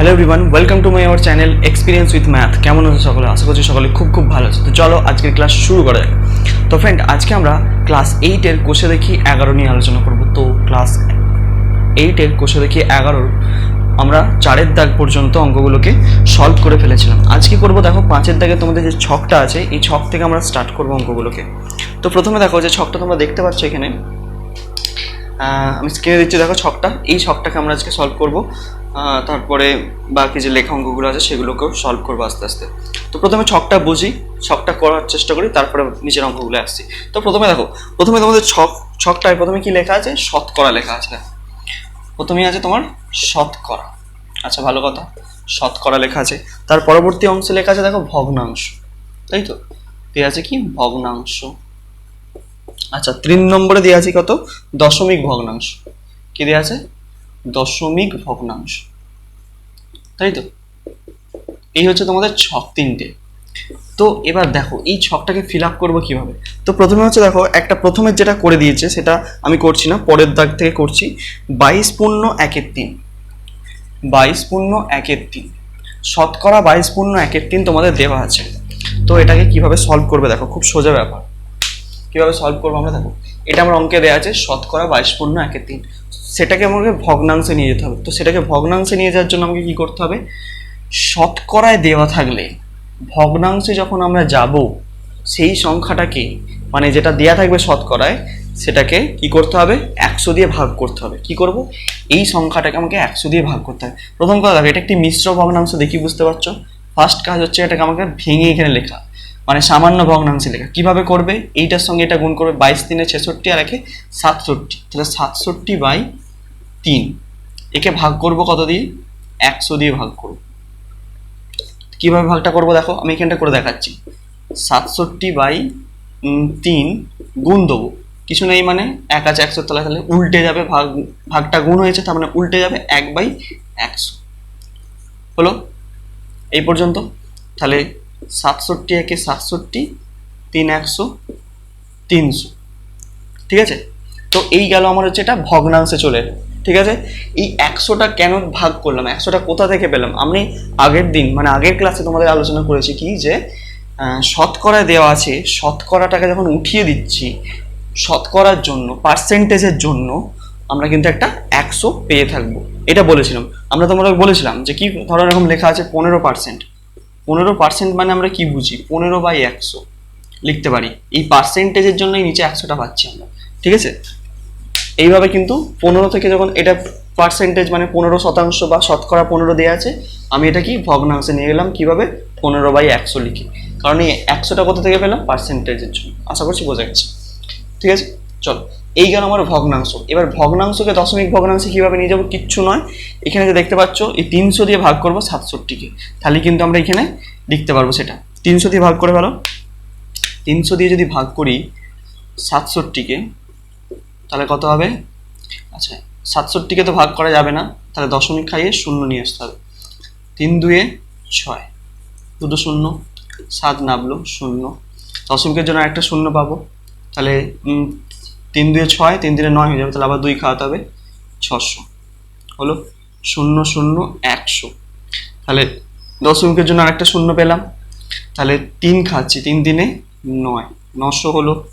Hello everyone welcome to my our channel experience with math কেমন আছে সকলে? আশা করছি সকলে খুব খুব ভালো আছে। তো চলো আজকের ক্লাস শুরু করা যাক। তো ফ্রেন্ড আজকে আমরা ক্লাস এইটের কোষে দেখি এগারো নিয়ে আলোচনা করব। তো ক্লাস এইটের কোষে দেখি এগারোর আমরা চারের দাগ পর্যন্ত অঙ্কগুলোকে সলভ করে ফেলেছিলাম। আজকে করব দেখো, পাঁচের দাগে তোমাদের যে ছকটা আছে, এই ছক থেকে আমরা স্টার্ট করব অঙ্কগুলোকে। তো প্রথমে দেখো যে ছকটা তোমরা দেখতে পাচ্ছ এখানে। আমি স্ক্রিনে দিচ্ছি, দেখো ছকটা। এই ছকটাকে আমরা আজকে সলভ করব। তারপরে বাকি যে লেখা অঙ্কগুলো আছে সেগুলোকেও সলভ করব আস্তে আস্তে। তো প্রথমে ছকটা বুঝি, ছকটা করার চেষ্টা করি, তারপরে নিচের অঙ্কগুলো আসছি। তো প্রথমে দেখো, প্রথমে তোমাদের ছক, ছকটায় প্রথমে কি লেখা আছে? শতকরা লেখা আছে প্রথমেই আছে তোমার শতকরা। আচ্ছা ভালো কথা। শতকরা লেখা আছে। তার পরবর্তী অংশে লেখা আছে, দেখো ভগ্নাংশ। তাই তো? দেওয়া আছে কি? ভগ্নাংশ। আচ্ছা তিন নম্বরে দেওয়া আছে কত? দশমিক ভগ্নাংশ। কি দেওয়া আছে? দশমিক ভগ্নাংশ। তাই তো এই হচ্ছে তোমাদের ছক তিনটে। তো এবার দেখো, এই ছকটাকে ফিল আপ করব কীভাবে? তো প্রথমে হচ্ছে দেখো, একটা প্রথমে যেটা করে দিয়েছে, সেটা আমি করছি না, পরের দাগ থেকে করছি। বাইশ পূর্ণ একের তিন। বাইশ পূর্ণ একের তিন। শতকরা বাইশ পূর্ণ একের তিন তোমাদের দেওয়া আছে। তো এটাকে কীভাবে সলভ করবে দেখো, খুব সোজা ব্যাপার। কীভাবে সলভ করব আমরা দেখো। এটা আমার অঙ্কে দেওয়া আছে, শতকরা বাইশ পূর্ণ একের তিন। সেটাকে আমাকে ভগ্নাংশে নিয়ে যেতে হবে। তো সেটাকে ভগ্নাংশে নিয়ে যাওয়ার জন্য আমাকে কি করতে হবে? শতকরায় দেওয়া থাকলে ভগ্নাংশে যখন আমরা যাব, সেই সংখ্যাটাকে মানে যেটা দেওয়া থাকবে শতকরায়, সেটাকে কি করতে হবে? একশো দিয়ে ভাগ করতে হবে। কি করব? এই সংখ্যাটাকে আমাকে একশো দিয়ে ভাগ করতে হবে। প্রথম কথা এটা একটি মিশ্র ভগ্নাংশ, দেখি বুঝতে পারছ? ফার্স্ট কাজ হচ্ছে এটাকে আমাকে ভেঙে এখানে লেখা। মানে সামান্য ভগ্নাংশে লেখা। কীভাবে করবে? এইটার সঙ্গে এটা গুণ করবে বাইশ তিনে ছেষট্টি আর একে সাতষট্টি। তাহলে সাতষট্টি বাই তিন। একে ভাগ করব কত দিয়ে? একশো দিয়ে ভাগ করব। কীভাবে ভাগটা করব দেখো? আমি এখানটা করে দেখাচ্ছি। সাতষট্টি বাই তিন গুণ দেবো। কিছু নেই মানে? এক আছে একশো তলায়। তাহলে উল্টে যাবে ভাগ, ভাগটা গুণ হয়েছে, তার মানে উল্টে যাবে এক বাই একশো। হলো? এই পর্যন্ত। তাহলে সাতষট্টি একে সাতষট্টি, তিন একশো, তিনশো। ঠিক আছে? তো এই গেল আমার হচ্ছে এটা ভগ্নাংশে চলে এলো। ঠিক আছে? এই একশোটা কেন ভাগ করলাম? একশোটা কোথা থেকে পেলাম? আমি আগের দিন মানে আগের ক্লাসে তোমাদের আলোচনা করেছি কি যে শতকরা দেওয়া আছে, শতকরাটাকে যখন উঠিয়ে দিচ্ছি, শতকরার জন্য, পার্সেন্টেজের জন্য আমরা কিন্তু একটা একশো পেয়ে থাকব। এটা বলেছিলাম। আমরা তোমাদের বলেছিলাম যে কি, ধরো এরকম লেখা আছে পনেরো পার্সেন্ট। পনেরো পার্সেন্ট মানে আমরা কি বুঝি? পনেরো বাই একশো। লিখতে পারি। এই পার্সেন্টেজের জন্যই নিচে একশোটা পাচ্ছি আমরা। ঠিক আছে? এইভাবে কিন্তু পনেরো থেকে যখন এটা পার্সেন্টেজ মানে পনেরো শতাংশ বা শতকরা পনেরো দেওয়া আছে, আমি এটা কি ভগ্নাংশে নিয়ে গেলাম কীভাবে? পনেরো বাই একশো লিখে। কারণ এই একশোটা কোথা থেকে পেলাম? পার্সেন্টেজের জন্য। আশা করছি বোঝা গেছে। ঠিক আছে? চলো। এই গেল আমার ভগ্নাংশ। এবার ভগ্নাংশকে দশমিক ভগ্নাংশে কীভাবে নিয়ে যাব কিচ্ছু নয়। এখানে যে দেখতে পাচ্ছ, এই তিনশো দিয়ে ভাগ করব সাতষট্টিকে। তাহলে কিন্তু আমরা এখানে লিখতে পারব সেটা। তিনশো দিয়ে ভাগ করে ভালো তিনশো দিয়ে যদি ভাগ করি সাতষট্টিকে, তাহলে কত হবে? আচ্ছা সাতষট্টিকে তো ভাগ করা যাবে না। তাহলে দশমিক খাইয়ে শূন্য নিয়ে আসতে হবে। তিন দুয়ে ছয়, দুটো শূন্য, সাত নামলো শূন্য। দশমিকের জন্য একটা শূন্য পাবো। তাহলে তিন দুয়ে ছয়, তিন দিনে নয় হয়ে যাবে, তাহলে আবার দুই খাওয়াতে হবে ছশো। হলো শূন্য শূন্য একশো। তাহলে দশমিকের জন্য আরেকটা শূন্য পেলাম। তাহলে তিন খাচ্ছি, তিন দিনে নয়। নশো হলো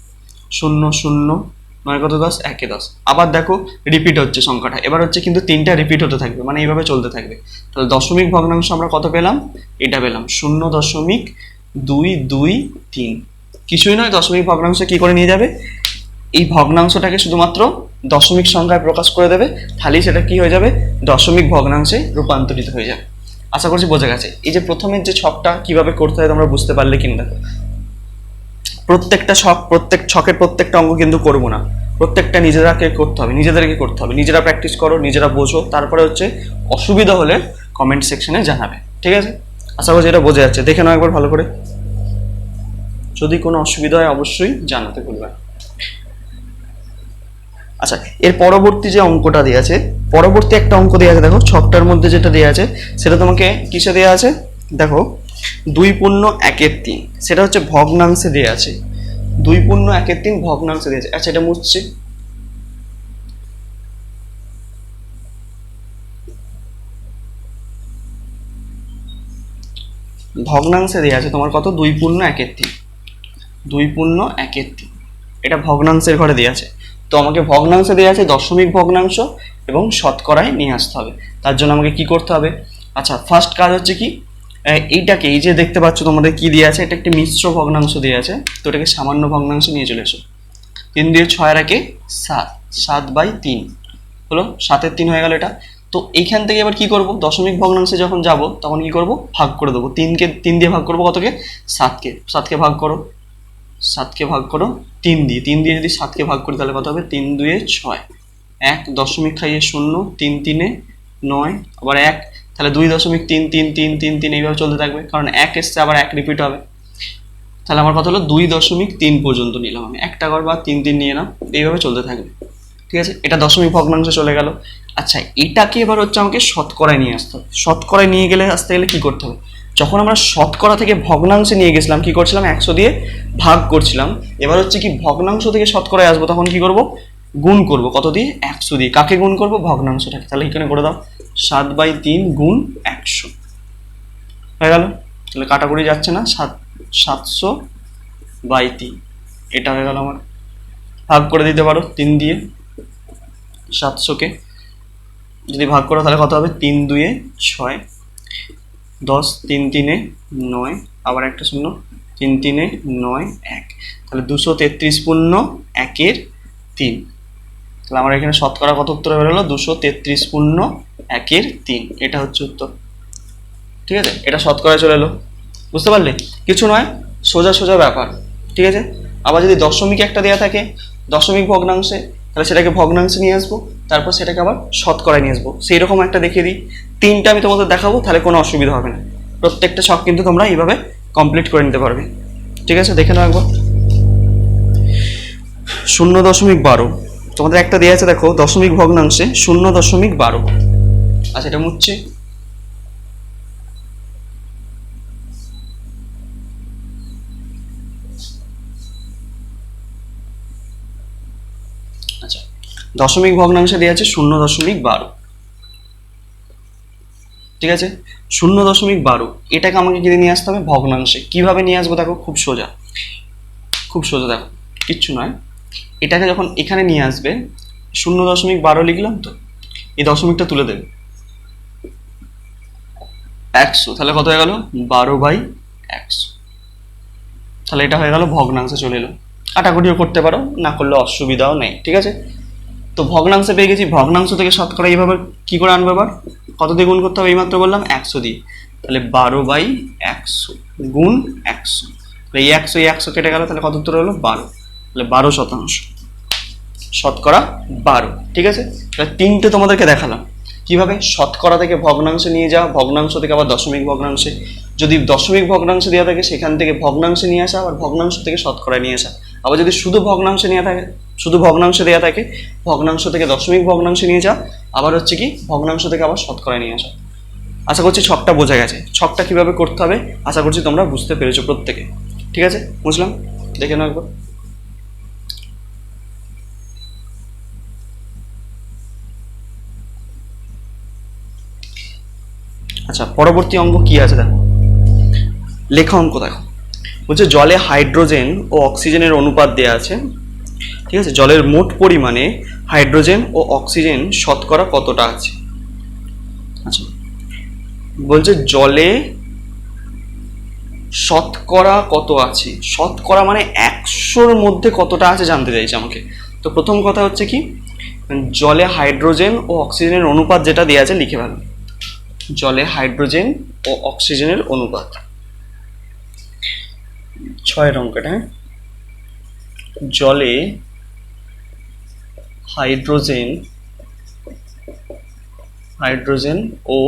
শূন্য শূন্য নয় কত দশ? একে দশ। আবার দেখো রিপিট হচ্ছে সংখ্যাটা। এবার হচ্ছে কিন্তু তিনটা রিপিট হতে থাকবে মানে এইভাবে চলতে থাকবে। তাহলে দশমিক ভগ্নাংশ আমরা কত পেলাম? এটা পেলাম। শূন্য দশমিক দুই দুই তিন। কিছুই নয়, দশমিক ভগ্নাংশ কি করে নিয়ে যাবে? এই ভগ্নাংশটাকে শুধুমাত্র দশমিক সংখ্যায় প্রকাশ করে দেবে, তাহলেই সেটা কি হয়ে যাবে? দশমিক ভগ্নাংশে রূপান্তরিত হয়ে যাবে। আশা করছি বোঝা গেছে। এই যে প্রথমের যে ছকটা কীভাবে করতে হয় তোমরা বুঝতে পারলে কিনা প্রত্যেকটা ছক, প্রত্যেক ছকের প্রত্যেকটা অঙ্গ কিন্তু করব না। প্রত্যেকটা নিজেরাকে করতে হবে, নিজেদেরকে করতে হবে। নিজেরা প্র্যাকটিস করো, নিজেরা বোঝো, তারপরে হচ্ছে অসুবিধা হলে কমেন্ট সেকশনে জানাবে। ঠিক আছে? আশা করছি এটা বোঝা যাচ্ছে। দেখে নাও একবার ভালো করে। যদি কোনো অসুবিধা হয় অবশ্যই জানাতে ভুলবেন। আচ্ছা এর পরবর্তী যে অঙ্কটা দেওয়া আছে, পরবর্তী একটা অঙ্ক দেওয়া আছে, দেখো, ছকটার মধ্যে যেটা দেওয়া আছে, সেটা তোমাকে কিসে দেওয়া আছে? দেখো, দুই পূর্ণ একের তিন, সেটা হচ্ছে ভগ্নাংশে দেওয়া আছে। দুই পূর্ণ একের তিন, ভগ্নাংশে দেওয়া আছে। আচ্ছা এটা মুছছি। ভগ্নাংশে দেওয়া আছে, তোমার কত? দুই পূর্ণ একের তিন। দুই পূর্ণ একের তিন। এটা ভগ্নাংশের ঘরে দেওয়া আছে। তো আমাকে ভগ্নাংশে দেওয়া আছে, দশমিক ভগ্নাংশ, এবং শতকরায় নিয়ে আসতে হবে। তার জন্য আমাকে কি করতে হবে? আচ্ছা ফার্স্ট কাজ হচ্ছে কি এইটাকে, এই যে দেখতে পাচ্ছ তোমাদের কি দেওয়া আছে, এটা একটি মিশ্র ভগ্নাংশ দেওয়া আছে, তো এটাকে সামান্য ভগ্নাংশ নিয়ে চলে এসো। তিন দিয়ে ছয় রাখে সাত সাত বাই তিন, হলো? সাতের তিন হয়ে গেল এটা। তো এইখান থেকে এবার কি করব? দশমিক ভগ্নাংশে যখন যাব, তখন কি করব? ভাগ করে দেবো। তিনকে, তিন দিয়ে ভাগ করব কতকে? সাতকে। সাতকে ভাগ করো। সাতকে ভাগ করো তিন দিয়ে। তিন দিয়ে যদি সাতকে ভাগ করি, তাহলে কত হবে? তিন দুয়ে ছয়। এক দশমিক খাইয়ে শূন্য, তিন তিনে নয়, আবার এক। তাহলে দুই দশমিক তিন তিন তিন তিন তিন এইভাবে চলতে থাকবে, কারণ এক এসছে, আবার এক রিপিট হবে। তাহলে আমার কথা হলো? দুই দশমিক তিন পর্যন্ত নিলাম আমি। একটা ঘর বা তিন তিন নিয়ে নাও, এইভাবে চলতে থাকবে। ঠিক আছে? এটা দশমিক ভগ্নাংশে চলে গেল। আচ্ছা এটাকে এবার হচ্ছে আমাকে শতকরায় নিয়ে আসতে হবে। শতকরায় নিয়ে গেলে আসতে গেলে কি করতে হবে? যখন আমরা শতকরা থেকে ভগ্নাংশে নিয়ে গেছিলাম, কি করছিলাম? একশো দিয়ে ভাগ করছিলাম। এবার হচ্ছে কি ভগ্নাংশ থেকে শতকরায় আসব, তখন কি করব? গুণ করব। কত দিয়ে? একশো দিয়ে। কাকে গুণ করব? ভগ্নাংশটাকে। তাহলে এখানে করে দাও। সাত বাই তিন গুণ একশো। হয়ে গেল? তাহলে কাটাকুটি যাচ্ছে না? সাত, সাতশো বাই তিন। এটা হয়ে গেল আমার। ভাগ করে দিতে পারো তিন দিয়ে। সাতশোকে। যদি ভাগ করো তাহলে কত হবে? তিন দুয়ে ছয়। দশ, তিন, তিনে নয়, আবার একটা শূন্য, তিন, তিনে নয়, এক। তাহলে দুশো তেত্রিশ পূর্ণ একের তিন। তাহলে আমার এখানে শতকরা কত উত্তর বেরোলো দুশো তেত্রিশ পূর্ণ একের তিন। এটা হচ্ছে উত্তর। ঠিক আছে? এটা শতকরা চলে এলো। বুঝতে পারলে? কিছু নয়, সোজা সোজা ব্যাপার। ঠিক আছে? আবার যদি দশমিক একটা দেওয়া থাকে, দশমিক ভগ্নাংশে, তাহলে সেটাকে ভগ্নাংশে নিয়ে আসব, তারপর সেটাকে আবার শতকরায় নিয়ে আসব। সেই রকম একটা দেখিয়ে দিই। তিনটা আমি তোমাদের দেখাবো, তাহলে কোনো অসুবিধা হবে না। প্রত্যেকটা শখ কিন্তু তোমরা এইভাবে কমপ্লিট করে নিতে পারবে। ঠিক আছে? দেখে নাও একবার। শূন্য দশমিক বারো। তোমাদের একটা দেওয়া আছে, দেখো, দশমিক ভগ্নাংশে শূন্য দশমিক বারো। আচ্ছা এটা মুচ্ছে আচ্ছা দশমিক ভগ্নাংশে দেওয়া আছে শূন্য দশমিক বারো। ঠিক আছে? শূন্য দশমিক বারো। এটাকে আমাকে কিনে নিয়ে আসতে হবে ভগ্নাংশে। কীভাবে নিয়ে আসব দেখো? খুব সোজা। খুব সোজা দেখো। কিচ্ছু নয়। এটাকে যখন এখানে নিয়ে আসবে, শূন্য দশমিক বারো লিখলাম তো? এই দশমিকটা তুলে দেবে। একশো। তাহলে কত হয়ে গেল? বারো বাই একশো। তাহলে এটা হয়ে গেল ভগ্নাংশে চলে এলো। কাটাকুটিও করতে পারো, না করলে অসুবিধাও নেই। ঠিক আছে? তো ভগ্নাংশে পেয়ে গেছি। ভগ্নাংশ থেকে শতকরা এইভাবে কী করে আনব এবার? কত দিয়ে গুণ করতে হবে? এইমাত্র বললাম একশো দিয়ে। তাহলে বারো বাই একশো গুণ একশো। তাহলে এই একশো এই একশো কেটে গেল, তাহলে কত উত্তর হলো? বারো। তাহলে বারো শতাংশ। শতকরা বারো। ঠিক আছে? তাহলে তিনটে তোমাদেরকে দেখালাম। কীভাবে? শতকরা থেকে ভগ্নাংশে নিয়ে যাওয়া, ভগ্নাংশ থেকে আবার দশমিক ভগ্নাংশে। যদি দশমিক ভগ্নাংশ দেওয়া থাকে, সেখান থেকে ভগ্নাংশে নিয়ে আসা, আবার ভগ্নাংশ থেকে শতকরা নিয়ে আসা। আবার যদি শুধু ভগ্নাংশে নিয়ে থাকে, শুধু ভগ্নাংশে দেওয়া থাকে, ভগ্নাংশ থেকে দশমিক ভগ্নাংশে নিয়ে যাওয়া আবার হচ্ছে কি, ভগ্নাংশ থেকে আবার শতকরা নিয়ে আসা আশা করছি ছকটা বোঝা গেছে। ছকটা কীভাবে করতে হবে, আশা করছি তোমরা বুঝতে পেরেছ প্রত্যেকে। ঠিক আছে? বুঝলাম? দেখে নাও একবার। আচ্ছা পরবর্তী অঙ্ক কি আছে দেখো? লেখা অঙ্ক দেখো। বলছে জলে হাইড্রোজেন ও অক্সিজেনের অনুপাত দেওয়া আছে। ঠিক আছে? জলের মোট পরিমাণে হাইড্রোজেন ও অক্সিজেন শতকরা কতটা আছে? আচ্ছা। বলছে জলে শতকরা কত আছে? শতকরা মানে একশোর মধ্যে কতটা আছে জানতে চাইছে আমাকে। তো প্রথম কথা হচ্ছে কি? জলে হাইড্রোজেন ও অক্সিজেনের অনুপাত যেটা দেওয়া আছে, লিখে ফেলো। জলে হাইড্রোজেন ও অক্সিজেনের অনুপাত। ছয়ের অঙ্কটা, জলে হাইড্রোজেন হাইড্রোজেন ও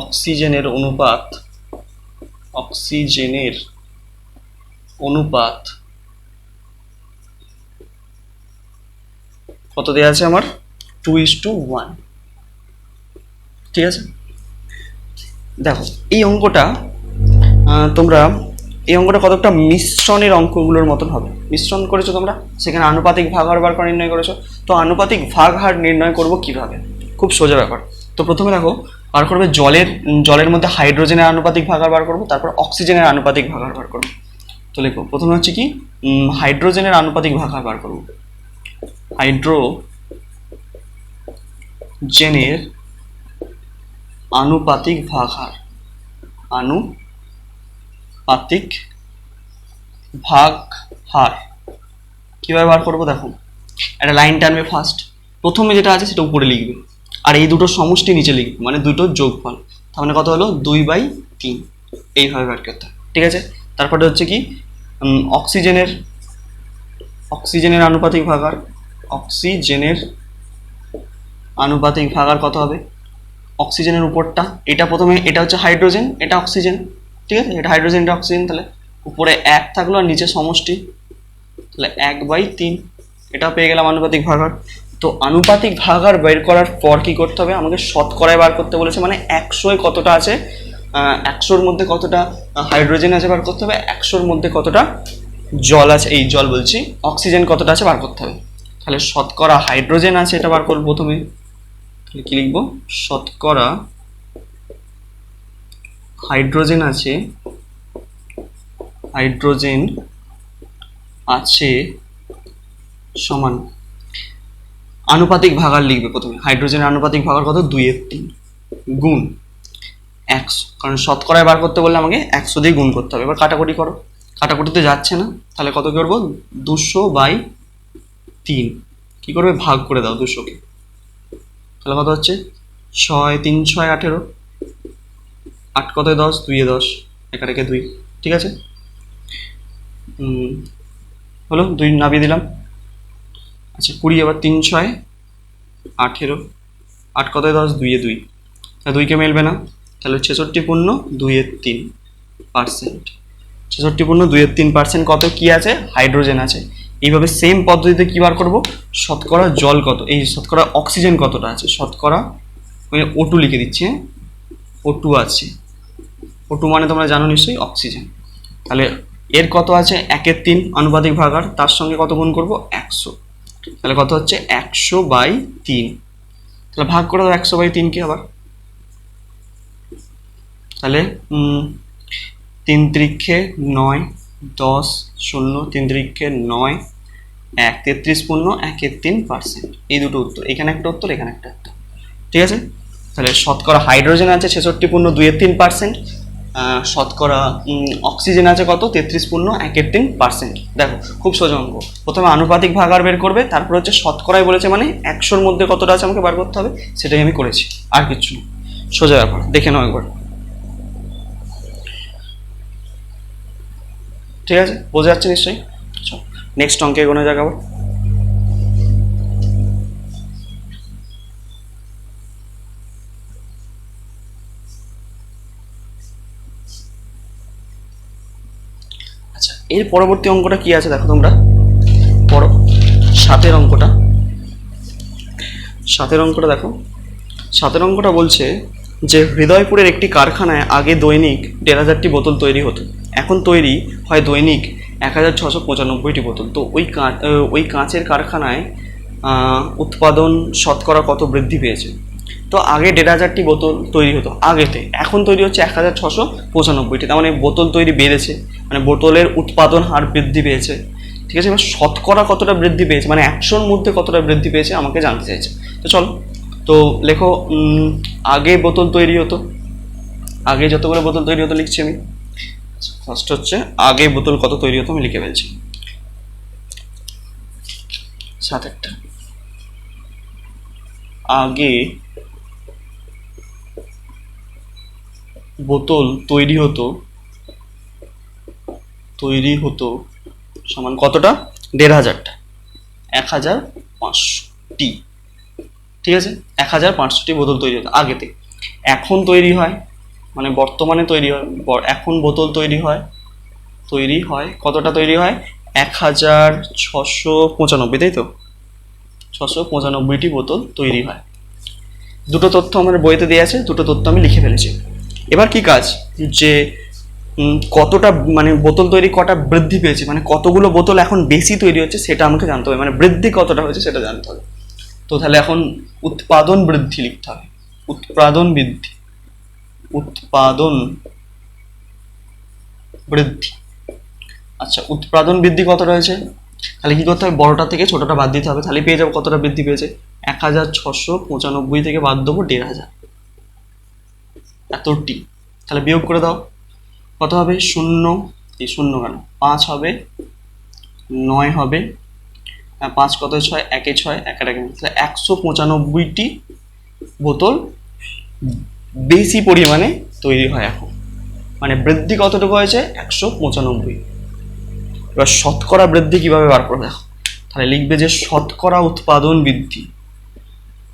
অক্সিজেনের অনুপাত অক্সিজেনের অনুপাত কত দেওয়া আছে আমার? Two is two one. ঠিক আছে? দেখো, এই অঙ্কটা তোমরা এই অঙ্কটা কতটা মিশ্রণের অঙ্কগুলোর মতন হবে। মিশ্রণ করেছ তোমরা? সেখানে আনুপাতিক ভাগ হার বার করে নির্ণয় করেছ। তো আনুপাতিক ভাগ হার নির্ণয় করব কীভাবে? খুব সোজা ব্যাপার। তো প্রথমে দেখো, বার করবে জলের জলের মধ্যে হাইড্রোজেনের আনুপাতিক ভাগার বার করব, তারপর অক্সিজেনের আনুপাতিক ভাগার বার করব। তো লেখো, প্রথমে হচ্ছে কি হাইড্রোজেনের আনুপাতিক ভাগার বার করব। হাইড্রোজেনের আনুপাতিক ভাগার আনুপাতিক ভাগ হার। কীভাবে বার করব দেখো। একটা লাইন টানবে ফার্স্ট প্রথমে যেটা আছে সেটা উপরে লিখবে। আর এই দুটো সমষ্টি নিচে লিখবে মানে দুটোর যোগফল। তার মানে কত হলো? দুই বাই তিন। এইভাবে বার করতে ঠিক আছে? তারপরে হচ্ছে কি? অক্সিজেনের অক্সিজেনের আনুপাতিক ভাগার অক্সিজেনের আনুপাতিক ভাগার কত হবে? অক্সিজেনের উপরটা। এটা প্রথমে, এটা হচ্ছে হাইড্রোজেন, এটা অক্সিজেন। ঠিক আছে? এটা হাইড্রোজেন এটা অক্সিজেন তাহলে উপরে এক থাকল আর নিচে সমষ্টি। তাহলে এক বাই তিন এটা পেয়ে গেলাম আনুপাতিক ভাগার তো আনুপাতিক ভাগার বের করার পর কি করতে হবে? আমাকে শতকরায় বার করতে বলেছে মানে একশোয় কতটা আছে? একশোর মধ্যে কতটা হাইড্রোজেন আছে বার করতে হবে? একশোর মধ্যে কতটা জল আছে? এই জল বলছি অক্সিজেন কতটা আছে বার করতে হবে। তাহলে শতকরা হাইড্রোজেন আছে এটা বার করব প্রথমে। তাহলে কি লিখব? শতকরা হাইড্রোজেন আছে হাইড্রোজেন আছে সমান আনুপাতিক ভাগার লিখবে প্রথমে। হাইড্রোজেনের আনুপাতিক ভাগার কত? দুই এর তিন। গুণ একশো। কারণ শতকরায় বার করতে বললে আমাকে একশো দিয়ে গুণ করতে হবে। এবার কাটাকুটি করো। কাটাকুটিতে যাচ্ছে না। তাহলে কত করব? দুশো বাই তিন। কি করবে? ভাগ করে দাও দুশোকে। তাহলে কত হচ্ছে? ছয়, তিন, ছয়, আঠেরো। আট কতয় দশ? দুইয়ে দশ। একা রেখে দুই। ঠিক আছে? হলো দুই নামিয়ে দিলাম। আচ্ছা কুড়ি এবার তিন ছয়, আঠেরো। আট কতয় দশ? দুইয়ে দুই। তা দুইকে মেলবে না। তাহলে ছেষট্টি পূর্ণ দুইয়ের তিন পার্সেন্ট। ছেষট্টি পূর্ণ দুইয়ের তিন পার্সেন্ট কত? কি আছে? হাইড্রোজেন আছে। এইভাবে সেম পদ্ধতিতে কি বার করব? শতকরা জল কত? এই শতকরা অক্সিজেন কতটা আছে? শতকরা ও টু লিখে দিচ্ছি হ্যাঁ? ও টু আছে। ও টু মানে তোমরা জানো নিশ্চয়ই অক্সিজেন তাহলে এর কত আছে? একের তিন, আনুপাতিক ভাগার তার সঙ্গে কত গুণ করব? একশো। তাহলে কত হচ্ছে? একশো বাই তিন। তাহলে ভাগ করে দাও একশো বাই তিনকে আবার। তাহলে তিন ত্রিক্ষে নয়, দশ শূন্য, তিন ত্রিক্ষে নয়, এক। তেত্রিশ পূর্ণ একের তিন পার্সেন্ট। এই দুটো উত্তর। এখানে একটা উত্তর, এখানে একটা উত্তর। ঠিক আছে? তাহলে শতকরা হাইড্রোজেন আছে ছেষট্টি পূর্ণ দুইয়ের তিন পার্সেন্ট। শতকরা অক্সিজেন আছে কত? তেত্রিশ পূর্ণ একের তিন পার্সেন্ট দেখো, খুব সোজা প্রথমে আনুপাতিক ভাগার বের করবে, তারপর হচ্ছে শতকরায় বলেছে মানে একশোর মধ্যে কতটা আছে আমাকে বার করতে হবে? সেটাই আমি করেছি, আর কিছু না। সোজা ব্যাপার, দেখে নাও একবার। ঠিক আছে? বোঝা যাচ্ছে নিশ্চয়ই? নেক্সট অঙ্কে কোনো জায়গা আবার। এর পরবর্তী অঙ্কটা কি আছে দেখো তোমরা? পর সাতের অঙ্কটা। সাতের অঙ্কটা দেখো। সাতের অঙ্কটা বলছে যে, হৃদয়পুরের একটি কারখানায় আগে দৈনিক দেড় হাজারটি বোতল তৈরি হতো। এখন তৈরি হয় দৈনিক এক হাজার ছশো পঁচানব্বইটি বোতল। তো ওই কাঁচ ওই কাঁচের কারখানায় উৎপাদন শতকরা কত বৃদ্ধি পেয়েছে? তো আগে দেড় হাজারটি বোতল তৈরি হতো, আগেতে। এখন তৈরি হচ্ছে এক হাজার ছশো পঁচানব্বইটি। তার মানে বোতল তৈরি বেড়েছে মানে বোতলের উৎপাদন হার বৃদ্ধি পেয়েছে। ঠিক আছে? এবার শতকরা কতটা বৃদ্ধি পেয়েছে মানে একশোর মধ্যে কতটা বৃদ্ধি পেয়েছে আমাকে জানতে চাইছে। তো চলো, তো লেখো আগে বোতল তৈরি হতো। আগে যতগুলো বোতল তৈরি হতো লিখছি আমি। ফার্স্ট হচ্ছে, আগে বোতল কত তৈরি হতো আমি লিখে ফেলছি। সাত একটা আগে বোতল তৈরি হতো। তৈরি হতো সমান কতটা? দেড় হাজারটা। এক হাজার পাঁচশোটি। ঠিক আছে? এক হাজার পাঁচশোটি বোতল তৈরি হতো আগেতে। এখন তৈরি হয় মানে বর্তমানে তৈরি হয় এখন বোতল তৈরি হয় তৈরি হয়, কতটা তৈরি হয়? এক হাজার ছশো পঁচানব্বই, তাই তো? ছশো পঁচানব্বইটি বোতল তৈরি হয়। দুটো তথ্য আমার বইতে দেওয়া আছে, দুটো তথ্য আমি লিখে ফেলেছি। এবার কি কাজ? যে কতটা মানে বোতল তৈরি কটা বৃদ্ধি পেয়েছে মানে কতগুলো বোতল এখন বেশি তৈরি হচ্ছে সেটা আমাকে জানতে হবে মানে বৃদ্ধি কতটা হয়েছে সেটা জানতে হবে। তো তাহলে এখন উৎপাদন বৃদ্ধি লিখতে হবে, উৎপাদন বৃদ্ধি উৎপাদন বৃদ্ধি। আচ্ছা উৎপাদন বৃদ্ধি কত রয়েছে তাহলে কি করতে হবে? বড়টা থেকে ছোটটা বাদ দিতে হবে তাহলে পেয়ে যাব কতটা বৃদ্ধি পেয়েছে? এক হাজার ছশো পঁচানব্বই থেকে বাদ দেবো দেড় হাজার। এতটি। তাহলে বিয়োগ করে দাও। কত হবে? শূন্য। এই শূন্য কেন? পাঁচ হবে, নয় হবে পাঁচ কত ছয়। একে ছয়, এক এক তাহলে একশো পঁচানব্বইটি বোতল বেশি পরিমাণে তৈরি হয় এখন। মানে বৃদ্ধি কতটুকু হয়েছে? একশো পঁচানব্বই। এবার শতকরা বৃদ্ধি কীভাবে বার করবে? দেখো তাহলে লিখবে যে শতকরা উৎপাদন বৃদ্ধি।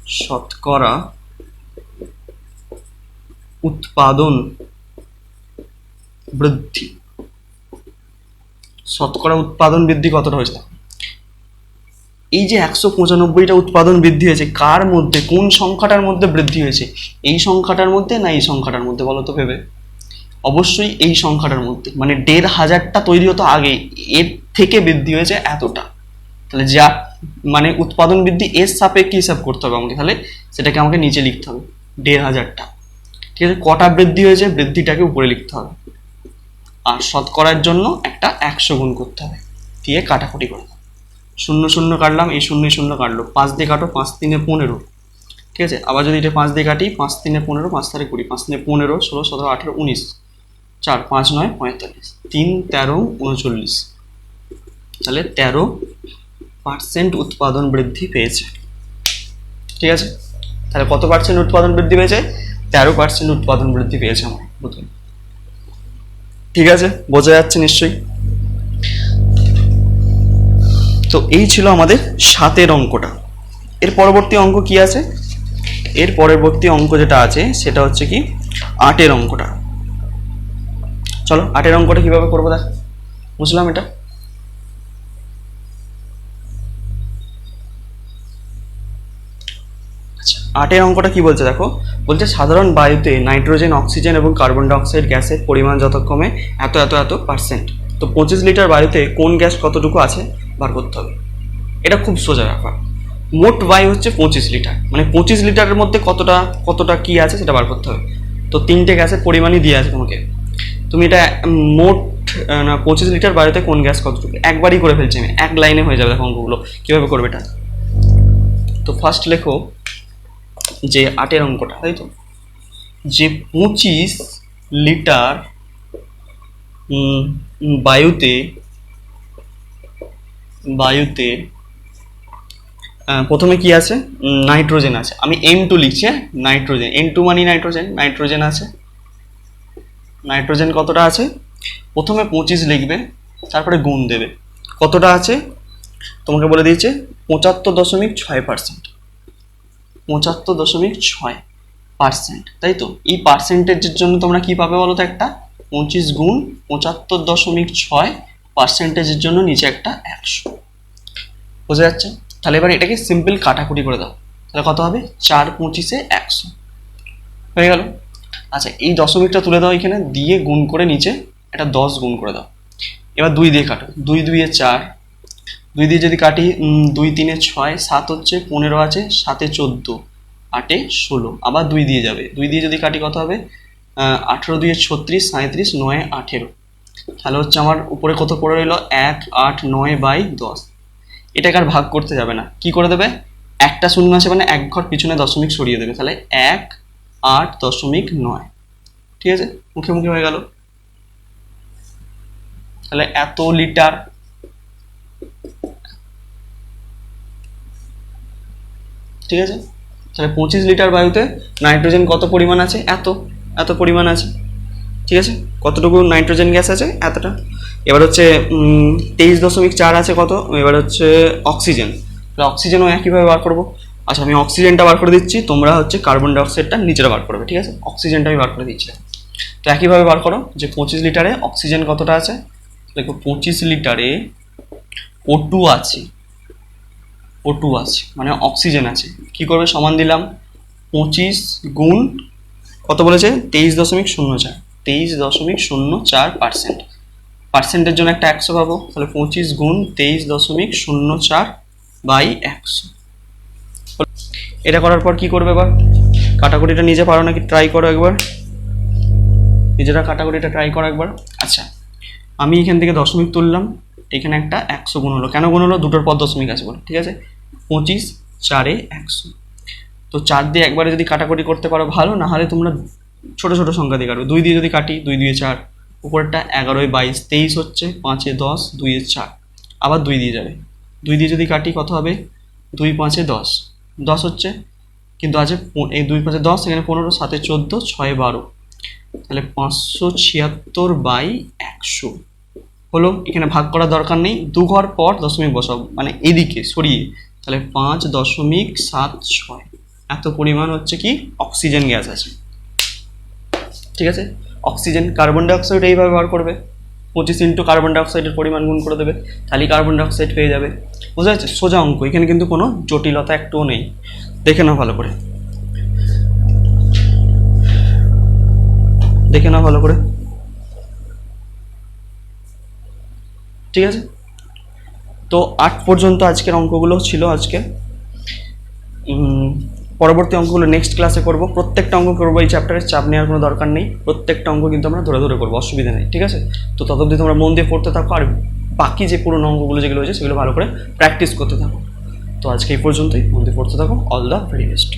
শতকরা উৎপাদন বৃদ্ধি। শতকরা উৎপাদন বৃদ্ধি কতটা হয়েছে? এই যে একশো পঁচানব্বইটা উৎপাদন বৃদ্ধি হয়েছে, কার মধ্যে, কোন সংখ্যাটার মধ্যে বৃদ্ধি হয়েছে? এই সংখ্যাটার মধ্যে না এই সংখ্যাটার মধ্যে, বলো তো ভেবে? অবশ্যই এই সংখ্যাটার মধ্যে। মানে দেড় হাজারটা তৈরি হতো আগে, এর থেকে বৃদ্ধি হয়েছে এতটা। তাহলে যা মানে উৎপাদন বৃদ্ধি এর সাপেক্ষে হিসাব করতে হবে আমাকে, তাহলে সেটাকে আমাকে নিচে লিখতে হবে। দেড় হাজারটা। ঠিক আছে, কটা বৃদ্ধি হয়েছে? বৃদ্ধিটাকে উপরে লিখতে হবে। আর শতকরার জন্য একটা একশো গুণ করতে হবে। দিয়ে কাটাকুটি করে শূন্য শূন্য কাটলাম, এই শূন্য শূন্য কাটলো। পাঁচ দিয়ে কাটো, পাঁচ তিনে পনেরো। ঠিক আছে, আবার যদি এটা পাঁচ দিয়ে কাটি, পাঁচ তিনে পনেরো, পাঁচ তারিখ কুড়ি, পাঁচ তিনে পনেরো, ষোলো, সতেরো, আঠেরো, উনিশ, চার, পাঁচ, নয়, পঁয়তাল্লিশ, তিন, তেরো, উনচল্লিশ। তাহলে তেরো পার্সেন্ট উৎপাদন বৃদ্ধি পেয়েছে। ঠিক আছে, তাহলে কত পার্সেন্ট উৎপাদন বৃদ্ধি পেয়েছে? তেরো পার্সেন্ট উৎপাদন বৃদ্ধি পেয়েছে আমার বোতল। ঠিক আছে? বোঝা যাচ্ছে নিশ্চয়ই? তো এই ছিল আমাদের সাতের অঙ্কটা। এর পরবর্তী অঙ্ক কি আছে? এর পরবর্তী অঙ্ক যেটা আছে, সেটা হচ্ছে কি আটের অঙ্কটা। চলো, আটের অঙ্কটা কীভাবে করব দেখ। বুঝলাম এটা? আটের অঙ্কটা কি বলছে দেখো? বলছে সাধারণ বায়ুতে নাইট্রোজেন, অক্সিজেন এবং কার্বন ডাইঅক্সাইড গ্যাসের পরিমাণ যথাক্রমে এত এত এত পার্সেন্ট। তো পঁচিশ লিটার বায়ুতে কোন গ্যাস কতটুকু আছে? বার করতে হবে। এটা খুব সোজা ব্যাপার। মোট বায়ু হচ্ছে পঁচিশ লিটার। মানে পঁচিশ লিটারের মধ্যে কতটা কতটা কি আছে সেটা বার করতে হবে। তো তিনটে গ্যাসের পরিমাণই দিয়ে আছে তোমাকে। তুমি এটা মোট না, পঁচিশ লিটার বায়ুতে কোন গ্যাস কতটুকু? একবারই করে ফেলছি আমি। এক লাইনে হয়ে যাবে দেখো অঙ্কগুলো। কীভাবে করবে এটা? তো ফার্স্ট লেখো যে আটের অঙ্কটা, তাই তো? যে পঁচিশ লিটার বায়ুতে বায়ুতে প্রথমে কি আছে? নাইট্রোজেন আছে। আমি এম টু লিখছি হ্যাঁ? নাইট্রোজেন। এন টু মানে নাইট্রোজেন। নাইট্রোজেন আছে। নাইট্রোজেন কতটা আছে? প্রথমে পঁচিশ লিখবে, তারপরে গুণ দেবে। কতটা আছে? তোমাকে বলে দিয়েছে পঁচাত্তর দশমিক ছয় পার্সেন্ট পঁচাত্তর দশমিক ছয় পার্সেন্ট তাই তো? এই পার্সেন্টেজের জন্য তোমরা কি পাবে বলো তো একটা? পঁচিশ গুণ পঁচাত্তর দশমিক ছয় পার্সেন্টেজের জন্য নিচে একটা একশো। বোঝা যাচ্ছে তাহলে এবার এটাকে সিম্পল কাটাকুটি করে দাও। তাহলে কত হবে? চার পঁচিশে একশো। হয়ে গেল? আচ্ছা এই দশমিকটা তুলে দাও এখানে, দিয়ে গুণ করে নিচে একটা দশ গুণ করে দাও। এবার দুই দিয়ে কাটো। দুই দুইয়ে চার দুই দিয়ে যদি কাটি দুই, তিনে ছয়, সাত হচ্ছে পনেরো আছে, সাতে চোদ্দ, আটে ষোলো, আবার দুই দিয়ে যাবে। দুই দিয়ে যদি কাটি কত হবে? আঠেরো দুইয়ে ছত্রিশ সাঁত্রিশ নয়, আঠেরো। তাহলে হচ্ছে আমার উপরে কত পড়ে রইল? এক, আট, নয় বাই দশ। এটাকে আর ভাগ করতে যাবে না। কি করে দেবে? একটা শূন্য আছে মানে এক ঘর পিছনে দশমিক সরিয়ে দেবে। তাহলে এক, আট, দশমিক নয়। ঠিক আছে? মুখে মুখে হয়ে গেল। তাহলে এত লিটার ঠিক আছে? তাহলে পঁচিশ লিটার বায়ুতে নাইট্রোজেন কত পরিমাণ আছে? এত এত পরিমাণ আছে। ঠিক আছে? কতটুকু নাইট্রোজেন গ্যাস আছে? এতটা। এবার হচ্ছে তেইশ দশমিক চার আছে কত? এবার হচ্ছে অক্সিজেন। তাহলে অক্সিজেনও একইভাবে বার করব। আচ্ছা আমি অক্সিজেনটা বার করে দিচ্ছি, তোমরা হচ্ছে কার্বন ডাইঅক্সাইডটা নিচেটা বার করবে, ঠিক আছে? অক্সিজেনটা আমি বার করে দিচ্ছি। তো একইভাবে বার করো, যে পঁচিশ লিটারে অক্সিজেন কতটা আছে? দেখো, পঁচিশ লিটারে ও আছে। ও টু আছে মানে অক্সিজেন আছে। কি করবে? সমান দিলাম পঁচিশ গুণ, কত বলেছে? তেইশ দশমিক শূন্য চার। তেইশ দশমিক শূন্য চার পার্সেন্ট পার্সেন্টের জন্য একটা একশো পাবো। তাহলে পঁচিশ গুণ তেইশ দশমিক শূন্য চার বাই একশো। এটা করার পর কি করবে এবার? কাটাকুটিটা নিজে পারো নাকি ট্রাই করো একবার? নিজেরা কাটাকুটিটা ট্রাই করো একবার। আচ্ছা আমি এখান থেকে দশমিক তুললাম। এখানে একটা একশো গুণ হলো। কেন গুণ হলো? দুটোর পর দশমিক আছে বলে, ঠিক আছে? পঁচিশ, চারে একশো। তো চার দিয়ে একবারে যদি কাটাকুটি করতে পারো ভালো না হলে তোমরা ছোট ছোট সংখ্যা দিয়ে কাটবে দুই দিয়ে যদি কাটি, দুই দুয়ে চার। উপরটা এগারোয় বাইশ, তেইশ হচ্ছে পাঁচে দশ, দুইয়ে চার। আবার দুই দিয়ে যাবে। দুই দিয়ে যদি কাটি, কত হবে? দুই পাঁচে দশ। দশ হচ্ছে, কিন্তু আছে এই দুই পাঁচে দশ, এখানে পনেরো, সাতে চোদ্দ, ছয় বারো। তাহলে পাঁচশো ছিয়াত্তর বাই একশো। হলো, এখানে ভাগ করার দরকার নেই। দু ঘর পর দশমিক বসাও মানে এদিকে, সরিয়ে। তাহলে পাঁচ দশমিক সাত ছয়। এত পরিমাণ হচ্ছে কি? অক্সিজেন গ্যাস আছে। ঠিক আছে? অক্সিজেন কার্বন ডাইঅক্সাইড এইভাবে ব্যবহার করবে। পঁচিশ ইন্টু কার্বন ডাইঅক্সাইডের পরিমাণ গুণ করে দেবে। তাহলেই কার্বন ডাইঅক্সাইড পেয়ে যাবে। বুঝা যাচ্ছে সোজা অঙ্ক। এখানে কিন্তু কোনো জটিলতা একটুও নেই। দেখে নাও ভালো করে। দেখে নাও ভালো করে। ঠিক আছে? তো আট পর্যন্ত আজকের অঙ্কগুলো ছিল আজকে। পরবর্তী অঙ্কগুলো নেক্সট ক্লাসে করব। প্রত্যেকটা অঙ্ক করব এই চ্যাপ্টারের চাপ নেওয়ার কোনো দরকার নেই। প্রত্যেকটা অঙ্ক কিন্তু আমরা ধরে ধরে করব, অসুবিধা নেই, ঠিক আছে? তো ততদিন তোমরা মন দিয়ে পড়তে থাকো, আর বাকি যে পুরোনো অঙ্কগুলো যেগুলো হয়েছে সেগুলো ভালো করে প্র্যাকটিস করতে থাকো। তো আজকে এই পর্যন্তই, মন দিয়ে পড়তে থাকো অল দ্য ভেরি বেস্ট